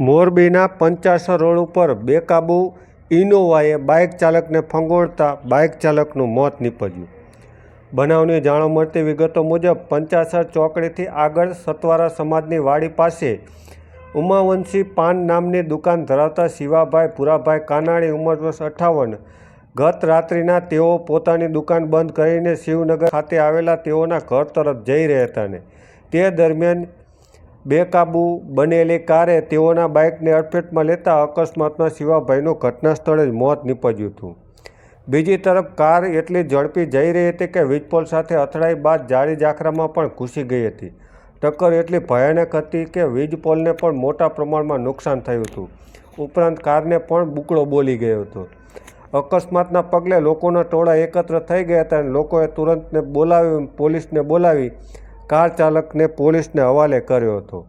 મોરબીના પંચાસર રોડ ઉપર બેકાબુ ઇનોવાએ બાઇક ચાલકને ફંગોળતા બાઇક ચાલકનું મોત નીપજ્યું. બનાવની જાણ મળતી વિગતો મુજબ, પંચાસર ચોકડીથી આગળ સતવારા સમાજની વાડી પાસે ઉમાવંશી પાન નામની દુકાન ધરાવતા શિવાભાઈ પુરાભાઈ કાનાણી, ઉંમર વર્ષ અઠ્ઠાવન ગત રાત્રિના તેઓ પોતાની દુકાન બંધ કરીને શિવનગર ખાતે આવેલા તેઓના ઘર તરફ જઈ રહ્યા હતા ને તે દરમિયાન બેકાબુ બનેલી કારે તેઓના બાઇકને અડફેટમાં લેતા અકસ્માતમાં શિવાભાઈનું ઘટના સ્થળે જ મોત નીપજ્યું હતું. બીજી તરફ કાર એટલી ઝડપી જઈ રહી હતી કે વીજપોલ સાથે અથડાઈ બાદ જાળી ઝાખરામાં પણ ઘૂસી ગઈ હતી. ટક્કર એટલી ભયાનક હતી કે વીજપોલને પણ મોટા પ્રમાણમાં નુકસાન થયું હતું. ઉપરાંત કારને પણ બુકડો બોલી ગયો હતો. અકસ્માતના પગલે લોકોના ટોળા એકત્ર થઈ ગયા હતા અને લોકોએ તુરંતને બોલાવી, પોલીસને બોલાવી કાર ચાલકને પોલીસને હવાલે કર્યો હતો.